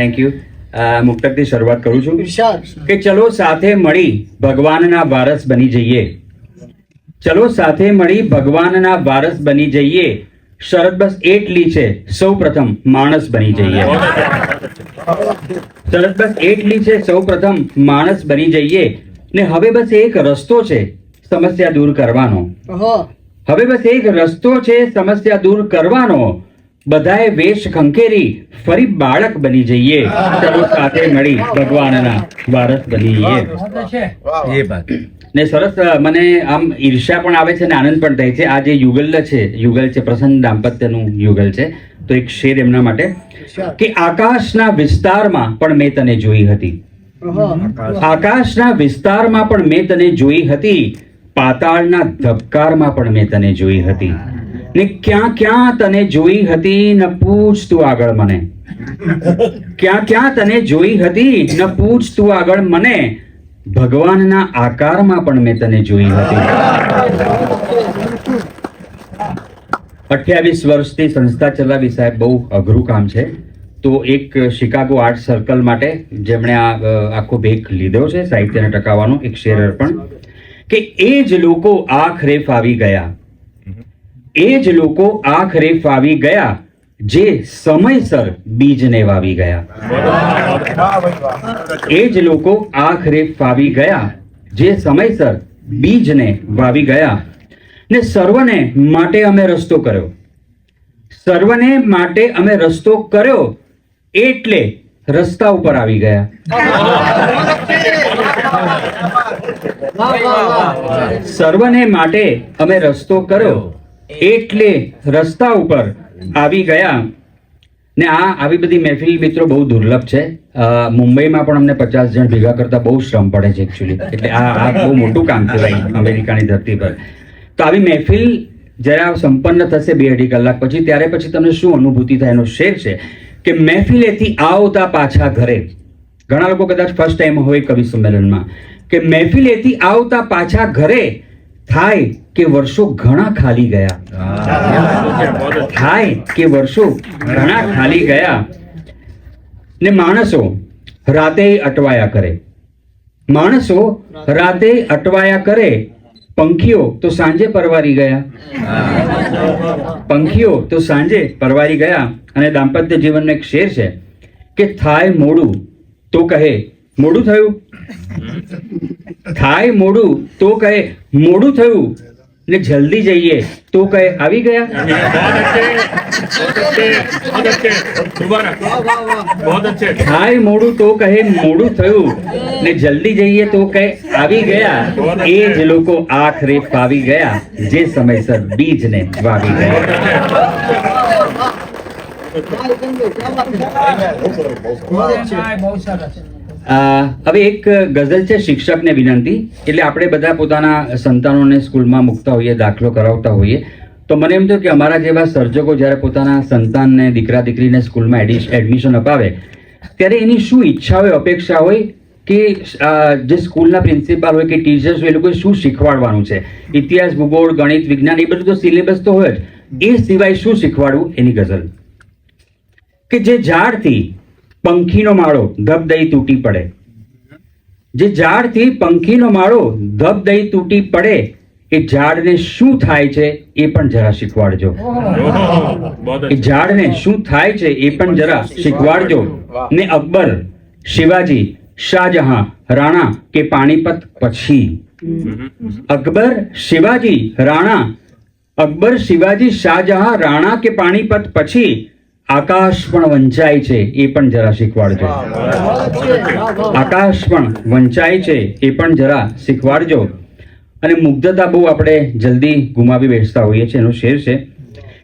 Thank you મુક્તકથી શરૂઆત કરું છું. કે ચલો સાથે મળી ભગવાનના વારસ બની જઈએ. ચલો સાથે મળી ભગવાનના વારસ બની જઈએ. શરત બસ એટલી છે સૌ પ્રથમ માણસ બની જઈએ. શરત બસ એટલી છે સૌ પ્રથમ માણસ બની જઈએ. ને હવે બસ એક રસ્તો છે સમસ્યા દૂર કરવાનો. હવે બસ એક રસ્તો છે સમસ્યા દૂર કરવાનો. બધાએ વેશ ખંખેરી ફરી બાળક બની જઈએ. ચલો સાથે મળી ભગવાનના વારસ બનીએ. એ વાત. ને સરસ મને આમ ઈર્ષ્યા પણ આવે છે ને આનંદ પણ થાય છે. આ જે યુગલ છે યુગલ છે પ્રસન્ન દાંપત્યનું યુગલ છે તો એક શેર એમના માટે. કે આકાશના વિસ્તારમાં પણ મેં તને જોઈ હતી. આકાશના વિસ્તારમાં પણ મેં તને જોઈ હતી. પાતાળના ધબકારમાં પણ મેં તને જોઈ હતી. ને ક્યાં ક્યાં તને જોઈ હતી ન પૂછ તું આગળ મને? ક્યાં ક્યાં તને જોઈ હતી ન પૂછ તું આગળ મને? ભગવાનના આકારમાં પણ મેં તને જોઈ હતી. અઠ્યાવીસ વર્ષથી સંસ્થા ચલાવી સાહેબ, બહુ અઘરું કામ છે. તો એક શિકાગો આર્ટ સર્કલ માટે જેમણે આ આખો ભેખ લીધો છે, સાહિત્યને ટકાવવાનો એક શેર અર્પણ કે એ જ લોકો આખરે ફાવી ગયા. એ જ લોકો આખરે ફાવી ગયા જે સમયસર બીજને વાવી ગયા. એ જ લોકો આખરે ફાવી ગયા જે સમયસર બીજને વાવી ગયા. ને સર્વને માટે અમે રસ્તો કર્યો. સર્વને માટે અમે રસ્તો કર્યો એટલે રસ્તા ઉપર આવી ગયા. સર્વને માટે અમે રસ્તો કર્યો એટલે રસ્તા ઉપર આવી ગયા. ને આ આવી બધી મહેફિલ મિત્રો બહુ દુર્લભ છે. મુંબઈમાં પણ અમને પચાસ જણ ભેગા કરતા બહુ શ્રમ પડે છે એકચ્યુઅલી એટલે આ આ બહુ મોટું કામ કહેવાય અમેરિકાની ધરતી પર. તો આવી મહેફિલ જ્યારે સંપન્ન થશે બે અઢી કલાક પછી. ત્યારે પછી તમને શું અનુભૂતિ થાય એનો શેર છે કે મહેફિલેથી આવતા પાછા ઘરે, ઘણા લોકો કદાચ ફર્સ્ટ ટાઈમ હોય કવિ સંમેલનમાં, કે મહેફિલેથી આવતા પાછા ઘરે થાય કે વર્ષો ઘણા ખાલી ગયા. થાય કે વર્ષો ઘણા ખાલી ગયા. ને માણસો રાતે અટવાયા કરે. માણસો રાતે અટવાયા કરે. પંખીઓ તો સાંજે પરવારી ગયા. પંખીઓ તો સાંજે પરવારી ગયા. અને દાંપત્ય જીવનનો એક શેર છે કે થાય મોડું તો કહે મોડું થયું? થાય મોડું, તો કહે, મોડું થયું. ને જલ્દી જઈએ, તો કહે, આવી ગયા? થાય મોડું, તો કહે, મોડું થયું. ને જલ્દી જઈએ, તો કહે, આવી ગયા. એ જ લોકો આખરે પાવી ગયા, જે સમયસર બીજને વાવી ગયા. હવે એક ગઝલ છે શિક્ષકને વિનંતી. એટલે આપણે બધા પોતાના સંતાનોને સ્કૂલમાં મૂકતા હોઈએ, દાખલો કરાવતા હોઈએ. તો મને એમ થયું કે અમારા જેવા સર્જકો જ્યારે પોતાના સંતાનને, દીકરા, દીકરીને સ્કૂલમાં એડમિશન અપાવે, ત્યારે એની શું ઈચ્છા હોય, અપેક્ષા હોય કે જે સ્કૂલના પ્રિન્સિપાલ હોય કે ટીચર્સ હોય, એ લોકોએ શું શીખવાડવાનું છે? ઇતિહાસ, ભૂગોળ, ગણિત, વિજ્ઞાન, એ બધું તો સિલેબસ તો હોય જ. એ સિવાય શું શીખવાડવું? એની ગઝલ. કે જે ઝાડથી પંખીનો માળો ધબ દઈ તૂટી પડે. જે ઝાડથી પંખીનો માળો ધબ દઈ તૂટી પડે, એ ઝાડને શું થાય છે એ પણ જરા શીખવાડજો. એ ઝાડને શું થાય છે એ પણ જરા શીખવાડજો. ને અકબર, શિવાજી, શાહજહાં, રાણા કે પાણીપત પછી. અકબર, શિવાજી, રાણા. અકબર, શિવાજી, શાહજહાં, રાણા કે પાણીપત પછી આકાશ પણ વંચાય છે, એ પણ જરા શીખવાડજો. આકાશ પણ વંચાય છે, એ પણ જરા શીખવાડજો. અને મુગ્ધતા બહુ આપણે જલ્દી ગુમાવી બેસતા હોઈએ છીએ, એનો શેર છે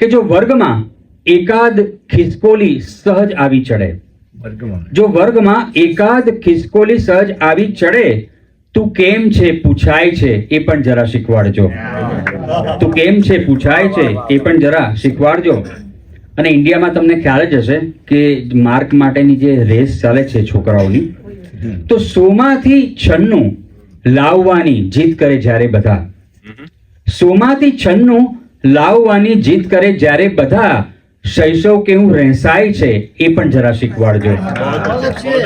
કે જો વર્ગમાં એકાદ ખિસકોલી સહજ આવી ચડે, જો વર્ગમાં એકાદ ખિસકોલી સહજ આવી ચડે, તું કેમ છે, પૂછાય છે, એ પણ જરા શીખવાડજો. તું કેમ છે, પૂછાય છે, એ પણ જરા શીખવાડજો. અને ઇન્ડિયામાં તમને ખ્યાલ જ હશે કે માર્ક માટેની જે રેસ ચાલે છે છોકરાઓની તો સોમાંથી છન્નું લાવવાની જીત કરે જ્યારે બધા. સોમાંથી છન્નું લાવવાની જીત કરે જ્યારે બધા. શૈશવ કેવું રહેસાય છે એ પણ જરા શીખવાડજો.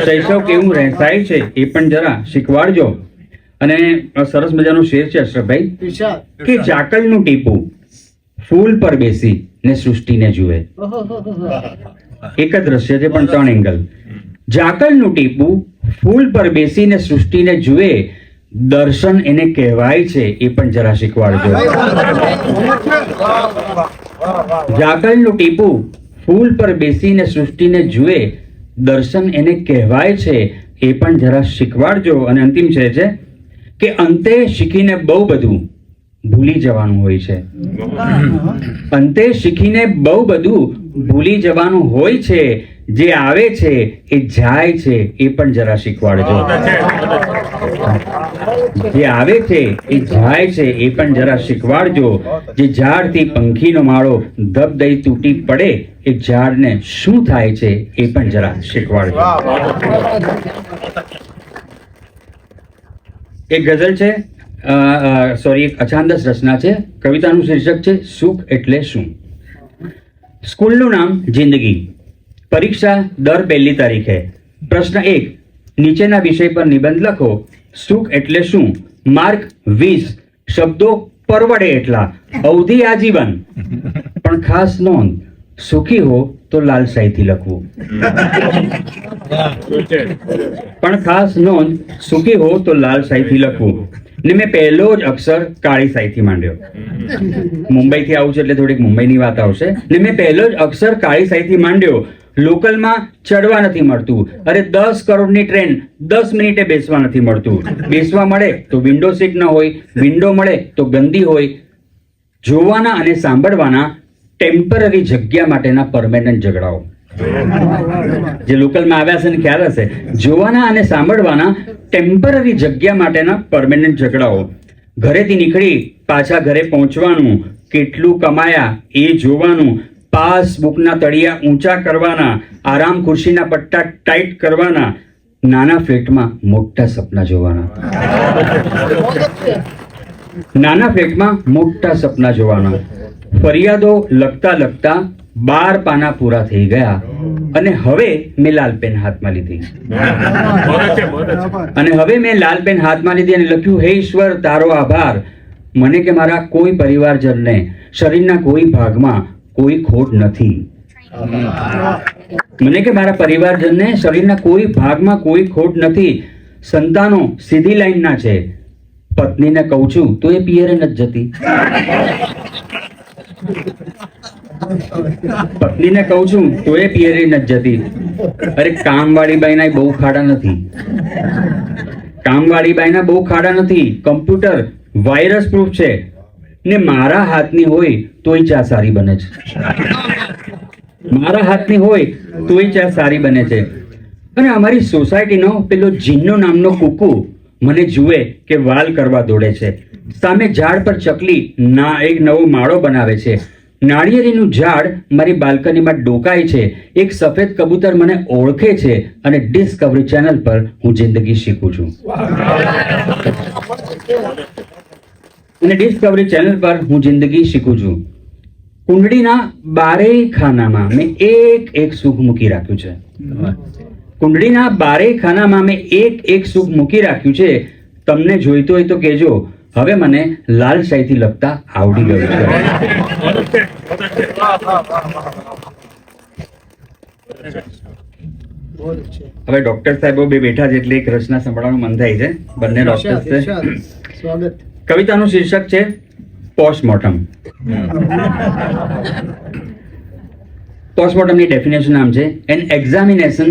શૈશવ કેવું રહેસાય છે એ પણ જરા શીખવાડજો. અને સરસ મજાનો શેર છે અશરફભાઈ. કે ચાકલનું ટીપું. ફૂલ પર બેસી ને સૃષ્ટિને જુએ. એક જ દ્રશ્ય છે, પણ ત્રણ એંગલ ઝાકળનું ટીપું ફૂલ પર બેસીને સૃષ્ટિને જુએ, દર્શન એને કહેવાય છે, એ પણ જરા શીખવાડજો. ઝાકળનું ટીપું ફૂલ પર બેસીને સૃષ્ટિને જુએ, દર્શન એને કહેવાય છે, એ પણ જરા શીખવાડજો. અને અંતિમ છે કે અંતે શીખીને બહુ બધું ભૂલી જવાનું હોય છે. અંતે શીખીને બહુ બધું ભૂલી જવાનું હોય છે જે આવે છે એ જાય છે એ પણ જરા શીખવાડજો. જે આવે છે એ જાય છે એ પણ જરા શીખવાડજો. જે ઝાડથી પંખીનો માળો ધબ દઈ તૂટી પડે એ ઝાડને શું થાય છે એ પણ જરા શીખવાડજો. એક ગઝલ છે? સોરી એક અછાંદસ રચના છે. કવિતાનું શીર્ષક છે સુખ એટલે શું? સ્કૂલનું નામ જિંદગી. પરીક્ષા દર પહેલી તારીખે. પ્રશ્ન એક નીચેના વિષય પર નિબંધ લખો. સુખ એટલે શું? માર્ક વીસ. શબ્દો પરવડે એટલા. અવધિ આજીવન. પણ ખાસ નોંધ સુખી હો તો લાલસાઈથી લખવું. પણ ખાસ નોંધ સુખી હો તો લાલ શાહીથી લખવું. ને મેં પહેલો જ અક્ષર કાળી સાઈથી માંડ્યો. મુંબઈથી આવું છે એટલે થોડીક મુંબઈની વાત આવશે. ને મેં પહેલો જ અક્ષર કાળી સાઈથી માંડ્યો. લોકલમાં ચડવા નથી મળતું. અરે દસ કરોડની ટ્રેન દસ મિનિટે બેસવા નથી મળતું. બેસવા મળે તો વિન્ડો સીટ ન હોય વિન્ડો મળે તો ગંદી હોય. જોવાના અને સાંભળવાના ટેમ્પરરી જગ્યા માટેના પરમેનન્ટ ઝઘડાઓ. જે લોકલમાં આવ્યા છે ને ખ્યાલ હશે. જોવાના અને સાંભળવાના ટેમ્પરરી જગ્યા માટેના પરમેનન્ટ ઝઘડાઓ. ઘરેથી નીકળી પાછા ઘરે પહોંચવાનું, કેટલું કમાયા એ જોવાનું, પાસબુકના તળિયા ઊંચા કરવાના, આરામ ખુરશીના પટ્ટા ટાઈટ કરવાના, નાના ફ્લેટમાં મોટા સપના જોવાના. નાના ફ્લેટમાં મોટા સપના જોવાના. ફરિયાદો લખતા લખતા બાર પાના પૂરા થઈ ગયા અને હવે મેં લાલ પેન હાથમાં લીધી. અને હવે મેં લાલ પેન હાથમાં લીધી અને લખ્યું હે ઈશ્વર તારો આભાર. મને કે મારા કોઈ પરિવારજનને શરીરના કોઈ ભાગમાં કોઈ ખોટ નથી. મને કે મારા પરિવારજનને શરીરના કોઈ ભાગમાં કોઈ ખોટ નથી. સંતાનો સીધી લાઈનના છે. પત્નીને કહું છું તો એ પિયરે નથી જતી. પત્નીને કહું છું તો એ પિયરી નથી જતી. અરે, કામવાળી બાઈના બહુ ખાડા નથી. કામવાળી બાઈના બહુ ખાડા નથી. કમ્પ્યુટર વાયરસ પ્રૂફ છે. ને મારા હાથની હોય તોય ચા સારી બને છે. મારા હાથની હોય તોય ચા સારી બને છે. અને અમારી સોસાયટીનો પેલો જીન્નો નામનો કુકુ મને જુએ કે વાલ કરવા દોડે છે. સામે ઝાડ પર ચકલી ના એક નવો માળો બનાવે છે. નાળિયેરીનું ઝાડ મારી બાલ્કનીમાં ડોકાય છે. એક સફેદ કબૂતર મને ઓળખે છે અને ડિસ્કવરી ચેનલ પર હું જિંદગી શીખું છું. અને ડિસ્કવરી ચેનલ પર હું જિંદગી શીખું છું. કુંડળીના બારેય ખાનામાં મેં એક એક સુખ મૂકી રાખ્યું છે. કુંડળીના બારેય ખાનામાં મેં એક એક સુખ મૂકી રાખ્યું છે. તમને જોઈતું હોય તો કહેજો. હવે મને લાલ શાહીથી લખતા આવડી ગયું છે. હવે ડોક્ટર સાહેબો બે બેઠા છે એટલે એક રચના સંભળવાનું મન થાય છે. બંને ડોક્ટર સ્વાગત. કવિતાનું શીર્ષક છે પોસ્ટમોર્ટમ. પોસ્ટમોર્ટમની ડેફિનેશન નામ છે an examination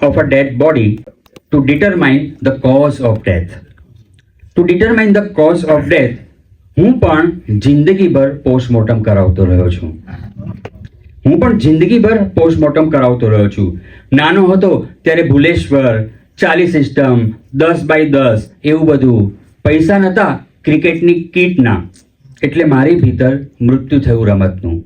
of a dead body to determine the cause of death to determine the cause of death હું પણ જિંદગીભર પોસ્ટમોર્ટમ કરાવતો રહ્યો છું. હું પણ જિંદગીભર પોસ્ટમોર્ટમ કરાવતો રહ્યો છું. નાનો હતો ત્યારે ભુલેશ્વર, ચાલી સિસ્ટમ દસ બાય દસ, એવું બધું. પૈસા નહોતા ક્રિકેટની કીટના એટલે મારી ભીતર મૃત્યુ થયું રમતનું.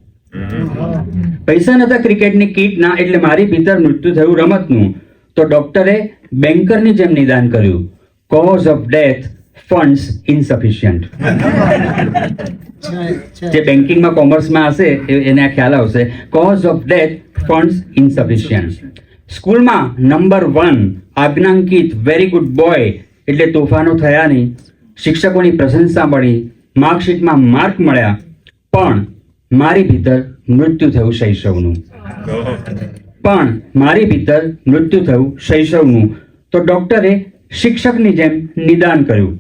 પૈસા નહોતા ક્રિકેટની કીટના એટલે મારી ભીતર મૃત્યુ થયું રમતનું. તો ડોક્ટરે બેન્કરની જેમ નિદાન કર્યું. Cause of death funds insufficient જે બેન્કિંગમાં કોમર્સમાં હશે એને આ ખ્યાલ આવશે. Cause of death funds insufficient સ્કૂલમાં નંબર વન આજ્ઞાંકિત વેરી ગુડ બોય એટલે તોફાનો થયા નહીં. શિક્ષકોની પ્રશંસા મળી માર્કશીટમાં માર્ક મળ્યા. પણ મારી ભીતર મૃત્યુ થયું શૈશવનું. પણ મારી ભીતર મૃત્યુ થયું શૈશવનું. તો ડૉક્ટરે શિક્ષકની જેમ નિદાન કર્યું.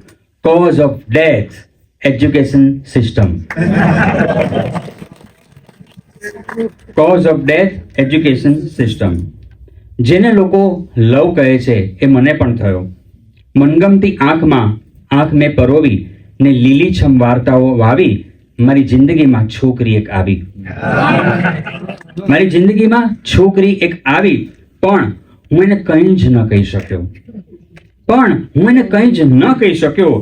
Cause of death education system cause of death education system જેને લોકો લવ કહે છે, એ મને પણ થયો. મનગમતી આંખમાં આંખ મેં પરોવી ને લીલીછમ વાર્તાઓ વાવી, મારી જિંદગીમાં છોકરી એક આવી. મારી જિંદગીમાં છોકરી એક આવી, પણ હું એને કંઈ જ ન કહી શક્યો. પણ હું એને કંઈ જ ન કહી શક્યો.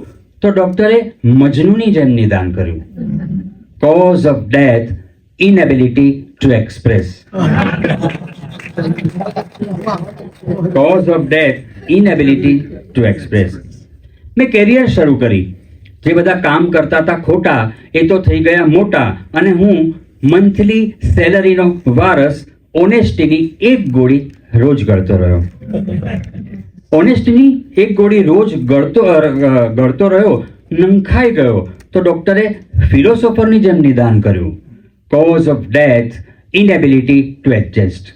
તો ડોક્ટરે મજનુની જેમ નિદાન કર્યું. Cause of death inability to express cause of death inability to express મેં કેરિયર શરૂ કરી. જે બધા કામ કરતા હતા ખોટા, એ તો થઈ ગયા મોટા. અને હું મંથલી સેલરીનો વારસ ઓનેસ્ટીની એક ગોળી રોજ ગળતો રહ્યો. ઓનેસ્ટીની એક ગોળી રોજ ગળતો ગળતો રહ્યો, નંખાઈ ગયો. તો ડૉક્ટરે ફિલોસોફરની જેમ નિદાન કર્યું. Cause of death inability to adjust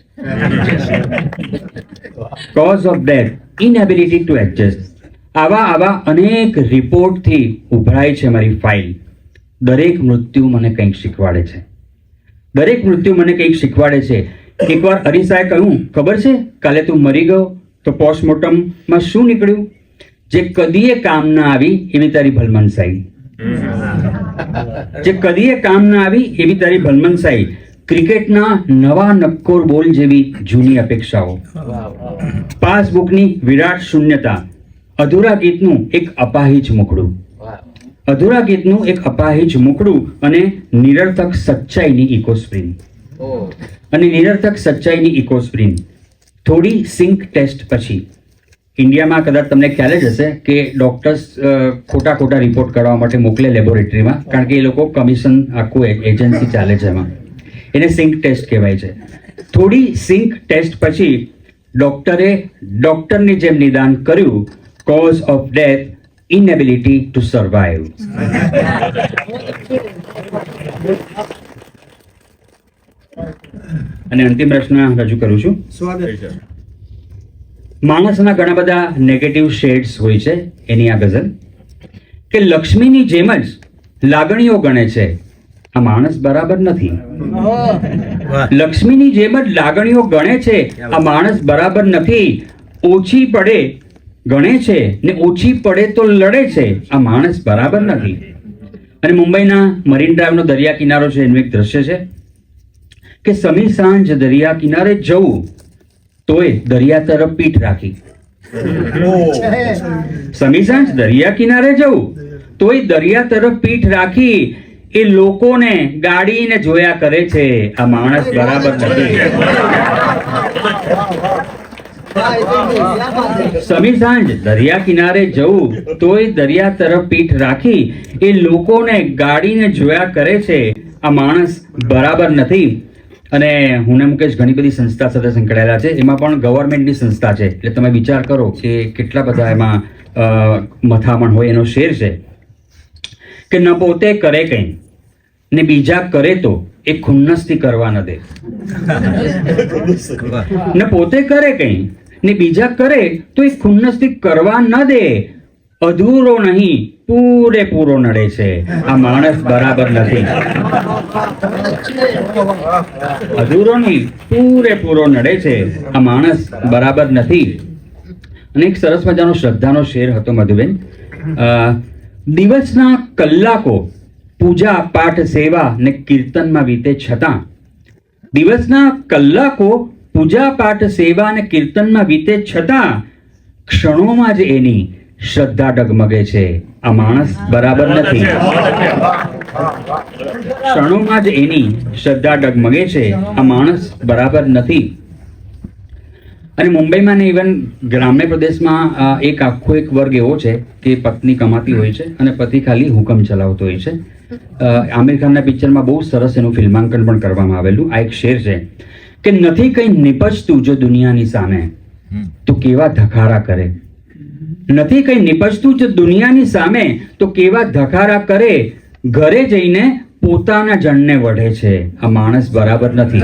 cause of death inability to adjust આવા આવા અનેક રિપોર્ટથી ઉભરાય છે મારી ફાઇલ દરેક મૃત્યુ મને કંઈક શીખવાડે છે. દરેક મૃત્યુ મને કંઈક શીખવાડે છે. એકવાર અરીસાએ કહ્યું, ખબર છે? કાલે તું મરી ગયો. તો પોસ્ટમોર્ટમમાં શું નીકળ્યું? જે કદીએ કામ ના આવી એવી તારી ભલમનસાઈ. જે કદીએ કામ ના આવી એવી તારી ભલમનસાઈ. ક્રિકેટના નવા નક્કોર બોલ જેવી જૂની અપેક્ષાઓ. પાસબુકની વિરાટ શૂન્યતા. અધૂરા ગીતનું એક અપાહિજ મુખડું અધૂરા ગીતનું એક અપાહિજ મુખડું અને નિરર્થક સચ્ચાઈની ઇકોસ્પ્રિન અને નિરર્થક સચ્ચાઈની ઇકોસ્પ્રિન થોડી સિંક ટેસ્ટ પછી. ઇન્ડિયામાં કદાચ તમને ખ્યાલ જ હશે કે ડોક્ટર્સ ખોટા ખોટા રિપોર્ટ કરવા માટે મોકલે લેબોરેટરીમાં કારણ કે એ લોકો કમિશન આખું એજન્સી ચાલે છે એમાં. એને સિંક ટેસ્ટ કહેવાય છે. થોડી સિંક ટેસ્ટ પછી ડૉક્ટરે ડૉક્ટરની જેમ નિદાન કર્યું cause of death inability to survive અને અંતિમ પ્રશ્ન રજૂ કરું છું. સ્વાગત. માણસના ઘણા બધા નેગેટિવ શેડ્સ હોય છે એની આ ગઝલ. કે લક્ષ્મીની જેમ જ લાગણીઓ ગણે છે. આ માણસ બરાબર નથી. લક્ષ્મીની જેમ જ લાગણીઓ ગણે છે. આ માણસ બરાબર નથી. ઓછી પડે ગણે છે ને ઓછી પડે તો લડે છે. આ માણસ બરાબર નથી. અને મુંબઈના મરીન ડ્રાઈવનો દરિયા કિનારો છે એનું એક દ્રશ્ય છે. કે સમી સાંજ દરિયા કિનારે જવું તોય દરિયા તરફ પીઠ રાખી. સમી સાંજ દરિયા કિનારે જવું તોય દરિયા તરફ પીઠ રાખી એ લોકોને ગાડીને જોયા કરે છે. આ માણસ બરાબર નથી. સમી સાંજ દરિયા કિનારે જવું તોય દરિયા તરફ પીઠ રાખી એ લોકોને ગાડીને જોયા કરે છે. આ માણસ બરાબર નથી. અને હું મુકેશ ઘણી બધી સંસ્થા સાથે સંકળાયેલા છે. એમાં પણ ગવર્મેન્ટની સંસ્થા છે. એટલે તમે વિચાર કરો કે કેટલા બધા એમાં મથામણ હોય એનો શેર છે. કે ન પોતે કરે કંઈ ને બીજા કરે તો એ ખુન્નસથી કરવા ન દે. ને પોતે કરે કંઈ ને બીજા કરે તો એ ખુન્નસથી કરવા ન દે. અધૂરો નહીં. પૂરેપૂરો નડે છે. આ માણસ બરાબર નથી. નહીં પૂરેપૂરો નડે છે. આ માણસ બરાબર નથી. અને એક સરસ મજાનો શ્રદ્ધાનો શેર હતો મધુબેન. દિવસના કલાકો પૂજા, પાઠ, સેવા ને કીર્તનમાં વીતે છતાં, દિવસના કલાકો પૂજા, પાઠ, સેવા અને કીર્તનમાં વીતે છતાં, ક્ષણોમાં જ એની શ્રદ્ધા ડગમગે છે. આ માણસ બરાબર નથી. ક્ષણોમાં જ એની શ્રદ્ધા ડગમગે છે. આ માણસ બરાબર નથી. અને મુંબઈમાં ને ઇવન ગ્રામ્ય પ્રદેશમાં એક આખો એક વર્ગ એવો છે કે પત્ની કમાતી હોય છે અને પતિ ખાલી હુકમ ચલાવતો હોય છે. આમિર ખાનના પિક્ચરમાં બહુ સરસ એનું ફિલ્માંકન પણ કરવામાં આવેલું. આ એક શેર છે કે નથી કંઈ નિપજતું જો દુનિયાની સામે. તો કેવા ધખારા કરે. નથી કંઈ નિપજતું જ દુનિયાની સામે? તો કેવા ધખારા કરે? ઘરે જઈને પોતાના જણને વઢે છે. આ માણસ બરાબર નથી.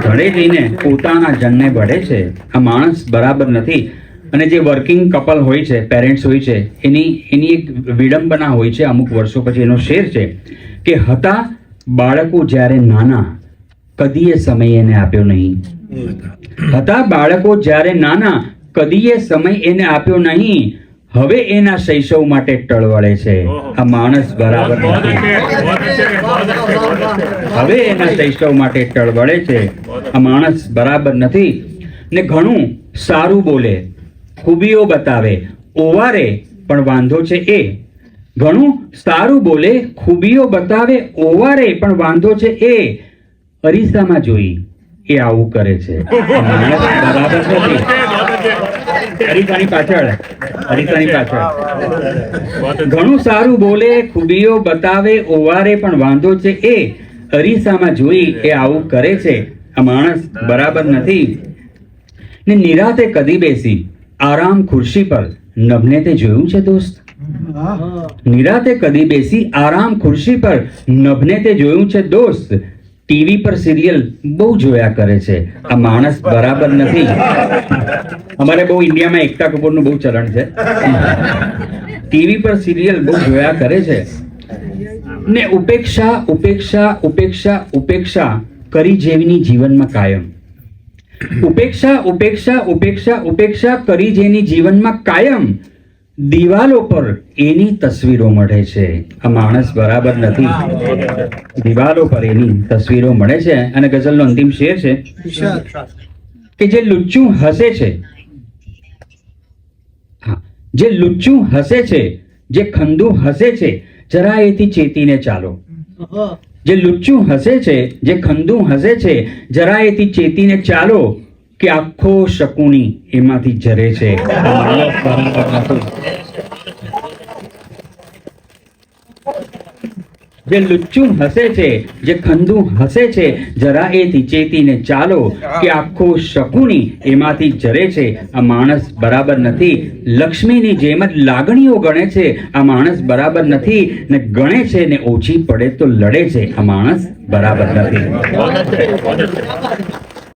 ઘરે જઈને પોતાના જણને વઢે છે. આ માણસ બરાબર નથી. અને જે વર્કિંગ કપલ હોય છે પેરેન્ટ્સ હોય છે એની એની એક વિડંબના હોય છે અમુક વર્ષો પછી એનો શેર છે કે હતા બાળકો જ્યારે નાના કદીએ સમય એને આપ્યો નહીં. હતા બાળકો જ્યારે નાના કદીએ સમય એને આપ્યો નહીં હવે એના શૈશવ માટે ટળવળે છે. આ માણસ બરાબર હવે એના શૈશવ માટે ટળવળે છે. આ માણસ બરાબર નથી. ને ઘણું સારું બોલે ખૂબીઓ બતાવે ઓવારે પણ વાંધો છે એ. ઘણું સારું બોલે ખૂબીઓ બતાવે ઓવારે પણ વાંધો છે એ. અરીસામાં જોઈ એ આવું કરે છે. માણસ બરાબર નથી. હરિકાની પાછળ હરિકાની પાછળ. ઘણું સારું બોલે ખૂબીઓ બતાવે ઓવારે પણ વાંધો છે. એ અરીસામાં જોઈ એ આવું કરે છે. આ માણસ બરાબર નથી. ને નિરાતે કદી બેસી આરામ ખુરશી પર. નભને તે જોયું છે દોસ્ત? નિરાતે કદી બેસી આરામ ખુરશી પર. નભને તે જોયું છે દોસ્ત? ટીવી પર સિરિયલ બહુ જોયા કરે છે. આ માણસ બરાબર નથી. અમારે બહુ ઇન્ડિયામાં એકતા કપૂરનું બહુ ચલણ છે. ટીવી પર સિરિયલ બહુ જોયા કરે છે. ને ઉપેક્ષા ઉપેક્ષા ઉપેક્ષા ઉપેક્ષા કરી જેવીની જીવનમાં કાયમ. ઉપેક્ષા ઉપેક્ષા ઉપેક્ષા ઉપેક્ષા કરી જેની જીવનમાં કાયમ દિવાલો પર એની તસવીરો મળે છે. આ માણસ બરાબર નથી. દિવાલો પર એની તસવીરો મળે છે અને ગઝલનો અંતિમ શેર છે. કે જે લુચ્ચું હસે છે. હા જે લુચ્ચું હસે છે જે ખંદુ હસે છે જરા એથી ચેતીને ચાલો. જે લુચ્ચું હસે છે જે ખંદુ હસે છે જરા એથી ચેતીને ચાલો. કે આખો શકુની એમાંથી જરે છે. જે લુચ્ચું હસે છે, જે ખંદુ હસે છે, જરા એથી ચેતીને ચાલો કે આખો શકુની એમાંથી જરે છે. આ માણસ બરાબર નથી. લક્ષ્મીની જેમ જ લાગણીઓ ગણે છે. આ માણસ બરાબર નથી ને ગણે છે ને ઓછી પડે તો લડે છે. આ માણસ બરાબર નથી.